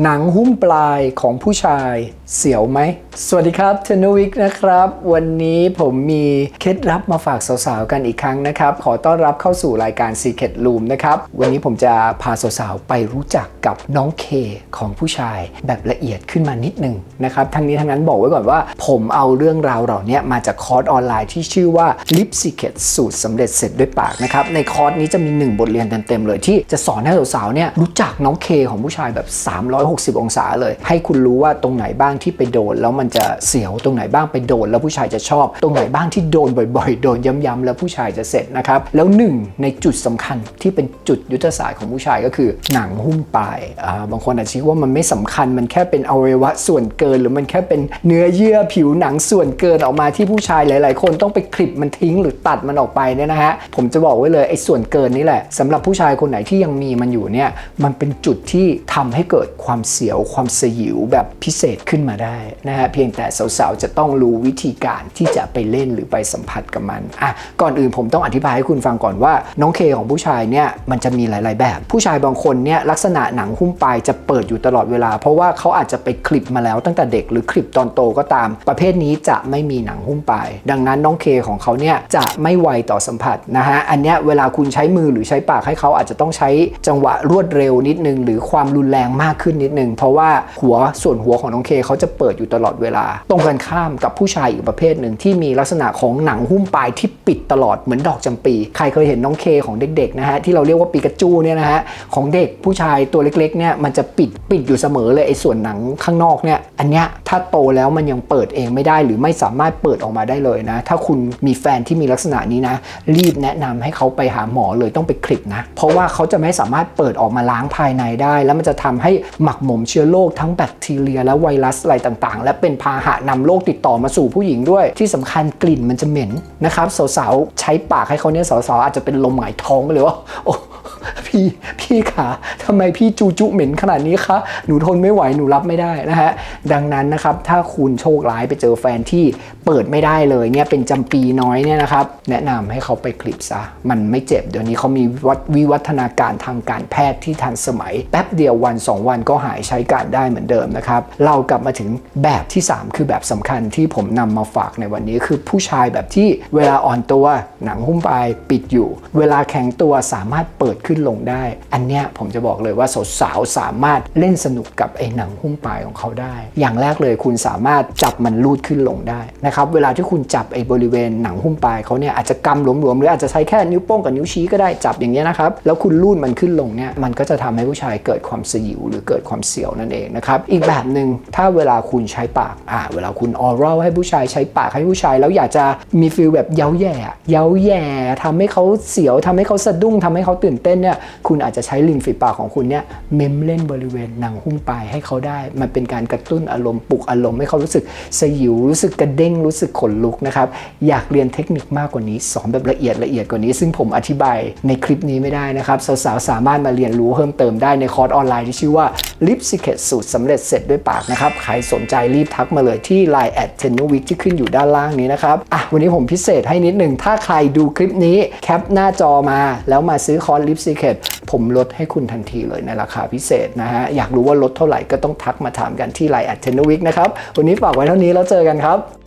หนังหุ้มปลายของผู้ชายเสียวไหม สวัสดีครับเทนวิกนะครับ วันนี้ผมมีเคล็ดลับมาฝากสาวๆกันอีกครั้งนะครับ ขอต้อนรับเข้าสู่รายการ Secret Room นะครับ วันนี้ผมจะพาสาวๆไปรู้จักกับน้องเคของผู้ชายแบบละเอียดขึ้นมานิดนึงนะครับ ทั้งนี้ทั้งนั้นบอกไว้ก่อนว่า ผมเอาเรื่องราวเหล่านี้มาจากคอร์สออนไลน์ที่ชื่อว่า Lip Secret สูตรสำเร็จเสร็จด้วยปากนะครับ ในคอร์สนี้จะมี 1 บทเรียนเต็มๆเลยที่จะสอนให้สาวๆเนี่ยรู้จักน้องเคของผู้ชายแบบ360 องศาเลย ให้คุณรู้ว่าตรงไหนบ้างที่ไปโดน แล้วมันจะเสียวตรงไหนบ้างไปโดน แล้วผู้ชายจะชอบ ตรงไหนบ้างที่โดนบ่อยๆ โดนย้ำๆแล้วผู้ชายจะเสร็จนะครับแล้วหนึ่งในจุดสำคัญที่เป็นจุดยุทธศาสตร์ของผู้ชายก็คือหนังหุ้มปลายอ่าบางคนอาจจะคิดว่ามันไม่สำคัญมันแค่เป็นอวัยวะส่วนเกิน หรือมันแค่เป็นเนื้อเยื่อผิวหนังส่วนเกินออกมาที่ผู้ชายหลาย ๆ คนต้องไปคลิปมันทิ้งหรือตัดมันออกไปเนี่ยนะฮะผมจะบอกไว้เลยไอ้ส่วนเกินนี่แหละสำหรับผู้ชายคนไหนที่ยังมีมันอยู่เนี่ยมันเป็นจุดที่ทำให้เกิดความความเสียวความสยิวแบบพิเศษขึ้นมาได้นะฮะเพียงแต่สาวๆ จะต้องรู้วิธีการที่จะไปเล่นหรือไปสัมผัสกับมันอะก่อนอื่นผมต้องอธิบายให้คุณฟังก่อนว่าน้องเคของผู้ชายเนี่ยมันจะมีหลาย ๆ แบบ ผู้ชายบางคนเนี่ยลักษณะหนังหุ้มปลายจะเปิดอยู่ตลอดเวลา เพราะว่าเขาอาจจะไปคลิปมาแล้วตั้งแต่เด็กหรือคลิปตอนโตก็ตาม ประเภทนี้จะไม่มีหนังหุ้มปลาย ดังนั้นน้องเคของเขาเนี่ยจะไม่ไวต่อสัมผัสนะฮะอันเนี้ยเวลาคุณใช้มือหรือใช้ปากให้เขาอาจจะต้องใช้จังหวะรวดเร็วนิดนึง หรือความรุนแรงมากขึ้นนิดนึงเพราะว่าหัวส่วนหัวของน้องเคเขาจะเปิดอยู่ตลอดเวลา ตรงกันข้ามกับผู้ชายอีกประเภทหนึ่งที่มีลักษณะของหนังหุ้มปลายที่ปิดตลอดเหมือนดอกจำปี ใครเคยเห็นน้องเคของเด็กๆนะฮะที่เราเรียกว่าปีกาจูเนี่ยนะฮะของเด็กผู้ชายตัวเล็กๆเนี่ยมันจะปิดปิดอยู่เสมอเลยไอ้ส่วนหนังข้างนอกเนี่ยอันเนี้ยถ้าโตแล้วมันยังเปิดเองไม่ได้หรือไม่สามารถเปิดออกมาได้เลยนะ ถ้าคุณมีแฟนที่มีลักษณะนี้นะ รีบแนะนำให้เขาไปหาหมอเลยต้องไปคลิปนะ เพราะว่าเขาจะไม่สามารถเปิดออกมาล้างภายในได้ แล้วมันจะทำให้หมักหมมเชื้อโรคทั้งแบคทีเรีย และไวรัสอะไรต่างๆ และเป็นพาหะนำโรคติดต่อมาสู่ผู้หญิงด้วย ที่สำคัญกลิ่นมันจะเหม็นนะครับสาวๆใช้ปากให้เขาเนี่ยสาวๆอาจจะเป็นลมหงายท้องไปเลยว่าโอ้พี่พี่ขาทำไมพี่จูจุเหม็นขนาดนี้คะ หนูทนไม่ไหว หนูรับไม่ได้นะฮะ ดังนั้นนะครับ ถ้าคุณโชคร้ายไปเจอแฟนที่เปิดไม่ได้เลยเนี่ยเป็นจำปีน้อยเนี่ยนะครับ แนะนำให้เขาไปคลิปซะ มันไม่เจ็บ เดี๋ยวนี้เขามีวิวัฒนาการทางการแพทย์ที่ทันสมัย แป๊บเดียววัน 2 วันก็หายใช้การได้เหมือนเดิมนะครับ เรากลับมาถึงแบบที่ 3 คือแบบสำคัญที่ผมนำมาฝากในวันนี้คือผู้ชายแบบที่เวลาอ่อนตัวหนังหุ้มปลายปิดอยู่ เวลาแข็งตัวสามารถเปิดขึ้นลงได้อันเนี้ยผมจะบอกเลยว่าสาวๆสามารถเล่นสนุกกับไอ้หนังหุ้มปลายของเขาได้ อย่างแรกเลยคุณสามารถจับมันลูดขึ้นลงได้นะครับเวลาที่คุณจับไอ้บริเวณหนังหุ้มปลายเขาเนี่ยอาจจะกำหลวมๆหรืออาจจะใช้แค่นิ้วโป้งกับนิ้วชี้ก็ได้จับอย่างเงี้ยนะครับแล้วคุณลูดมันขึ้นลงเนี่ยมันก็จะทำให้ผู้ชายเกิดความสยิวหรือเกิดความเสียวนั่นเองนะครับอีกแบบหนึ่งถ้าเวลาคุณใช้ปากอ่าเวลาคุณออรัลให้ผู้ชายใช้ปากให้ผู้ชาย แล้วอยากจะมีฟีลแบบเย้าแย่เย้าแย่ทำให้เขาเสียวทำให้เขาสะดุ้งทำให้เขาตื่นเต้นเนี่ยคุณอาจจะใช้ริมฝีปากของคุณเนี่ยเมมเล่นบริเวณหนังหุ้มปลายให้เขาได้ มันเป็นการกระตุ้นอารมณ์ปลุกอารมณ์ให้เขารู้สึกสยิวรู้สึกกระเด้งรู้สึกขนลุกนะครับอยากเรียนเทคนิคมากกว่านี้สอนแบบละเอียดละเอียดกว่านี้ ซึ่งผมอธิบายในคลิปนี้ไม่ได้นะครับสาวๆสามารถมาเรียนรู้เพิ่มเติมได้ในคอร์สออนไลน์ที่ชื่อว่า Lip Secret สูตรสำเร็จเสร็จด้วยปากนะครับใครสนใจรีบทักมาเลยที่ Line at t e n u w i k ที่ขึ้นอยู่ด้านล่างนี้นะครับอะวันนี้ผมพิเศษให้นิดหนึ่งถ้าใครดูคลิปนี้แคปหน้าจอมาแล้วมาซื้อคอร์ส Lip Secret ผมลดให้คุณทันทีเลยในราคาพิเศษนะฮะ อยากรู้ว่าลดเท่าไหร่ก็ต้องทักมาถามกันที่ Line at t e n u w i k นะครับ วันนี้ฝากไว้เท่านี้แล้วเจอกันครับ